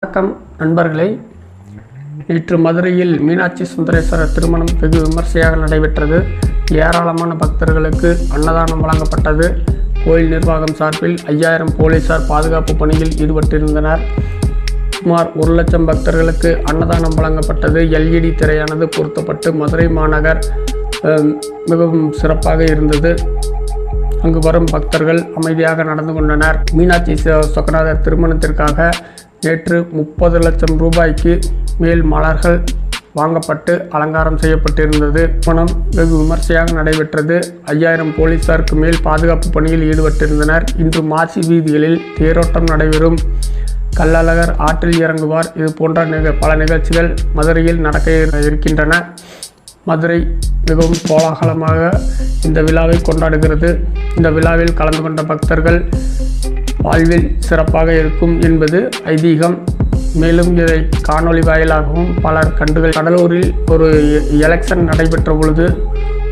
வணக்கம் நண்பர்களே. நேற்று மதுரையில் மீனாட்சி சுந்தரேஸ்வரர் திருமணம் வெகு விமர்சையாக நடைபெற்றது. ஏராளமான பக்தர்களுக்கு அன்னதானம் வழங்கப்பட்டது. கோயில் நிர்வாகம் சார்பில் ஐயாயிரம் போலீசார் பாதுகாப்பு பணியில் ஈடுபட்டிருந்தனர். சுமார் ஒரு லட்சம் பக்தர்களுக்கு அன்னதானம் வழங்கப்பட்டது. எல்இடி திரையானது பொருத்தப்பட்டு மதுரை மாநகர் மிகவும் சிறப்பாக இருந்தது. அங்கு வரும் பக்தர்கள் அமைதியாக நடந்து கொண்டனர். மீனாட்சி ச- சொக்கநாதர் திருமணத்திற்காக நேற்று முப்பது லட்சம் ரூபாய்க்கு மேல் மலர்கள் வாங்கப்பட்டு அலங்காரம் செய்யப்பட்டிருந்தது. திருமணம் வெகு விமர்சையாக நடைபெற்றது. ஐயாயிரம் போலீசாருக்கு மேல் பாதுகாப்பு பணியில் ஈடுபட்டிருந்தனர். இன்று மாசி வீதிகளில் தேரோட்டம் நடைபெறும். கள்ளழகர் ஆற்றில் இறங்குவார். இது போன்ற நிக பல நிகழ்ச்சிகள் மதுரையில் நடக்க இருக்கின்றன. மதுரை மிகவும் கோலாகலமாக இந்த விழாவை கொண்டாடுகிறது. இந்த விழாவில் கலந்து கொண்ட பக்தர்கள் வாழ்வில் சிறப்பாக இருக்கும் என்பது ஐதீகம். மேலும் இதை காணொளி வாயிலாகவும் பலர் கண்டுகள். கடலூரில் ஒரு எலெக்ஷன் நடைபெற்ற பொழுது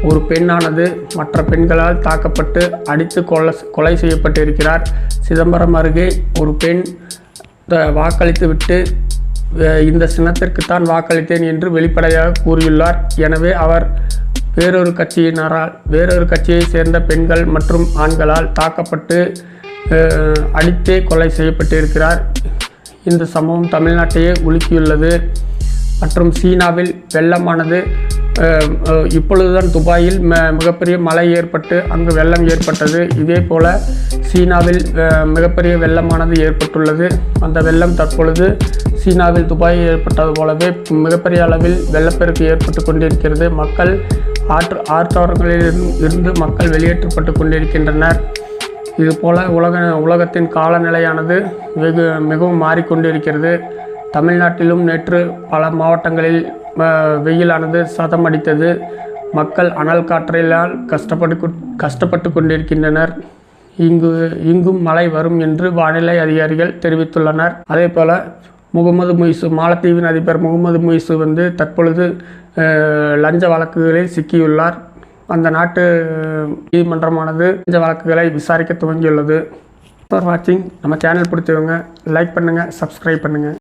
ஒரு பெண்ணானது மற்ற பெண்களால் தாக்கப்பட்டு அடித்து கொலை கொலை செய்யப்பட்டிருக்கிறார். சிதம்பரம் அருகே ஒரு பெண் வாக்களித்து விட்டு இந்த சின்னத்திற்கு தான் வாக்களித்தேன் என்று வெளிப்படையாக கூறியுள்ளார். எனவே அவர் வேறொரு கட்சியினரால் வேறொரு கட்சியை சேர்ந்த பெண்கள் மற்றும் ஆண்களால் தாக்கப்பட்டு அடித்தே கொலை செய்யப்பட்டிருக்கிறார். இந்த சம்பவம் தமிழ்நாட்டையே உலுக்கியுள்ளது. மற்றும் சீனாவில் வெள்ளமானது இப்பொழுதுதான் துபாயில் ம மிகப்பெரிய மழை ஏற்பட்டு அங்கு வெள்ளம் ஏற்பட்டது. இதே போல சீனாவில் மிகப்பெரிய வெள்ளமானது ஏற்பட்டுள்ளது. அந்த வெள்ளம் தற்பொழுது சீனாவில் துபாயில் ஏற்பட்டது போலவே மிகப்பெரிய அளவில் வெள்ளப்பெருக்கு ஏற்பட்டு கொண்டிருக்கிறது. மக்கள் ஆற்று ஆற்றோரங்களில் இருந்து- இருந்து மக்கள் வெளியேற்றப்பட்டு கொண்டிருக்கின்றனர். இதுபோல் உலக உலகத்தின் காலநிலையானது வெகு மிகவும் மாறிக்கொண்டிருக்கிறது. தமிழ்நாட்டிலும் நேற்று பல மாவட்டங்களில் வெயிலானது சதம் அடித்தது மக்கள் அனல் காற்றிலால் கஷ்டப்பட்டு கஷ்டப்பட்டு கொண்டிருக்கின்றனர். இங்கு இங்கும் மழை வரும் என்று வானிலை அதிகாரிகள் தெரிவித்துள்ளனர். அதே போல் முகமது முய்சு மாலத்தீவின் அதிபர் முகமது முயசு வந்து தற்பொழுது லஞ்ச வழக்குகளில் சிக்கியுள்ளார். அந்த நாட்டு நீதிமன்றமானது இந்த வழக்குகளை விசாரிக்க துவங்கியுள்ளது. ஃபார் வாட்சிங் நம்ம சேனல் பிடிச்சவங்க லைக் பண்ணுங்கள் சப்ஸ்கிரைப் பண்ணுங்கள்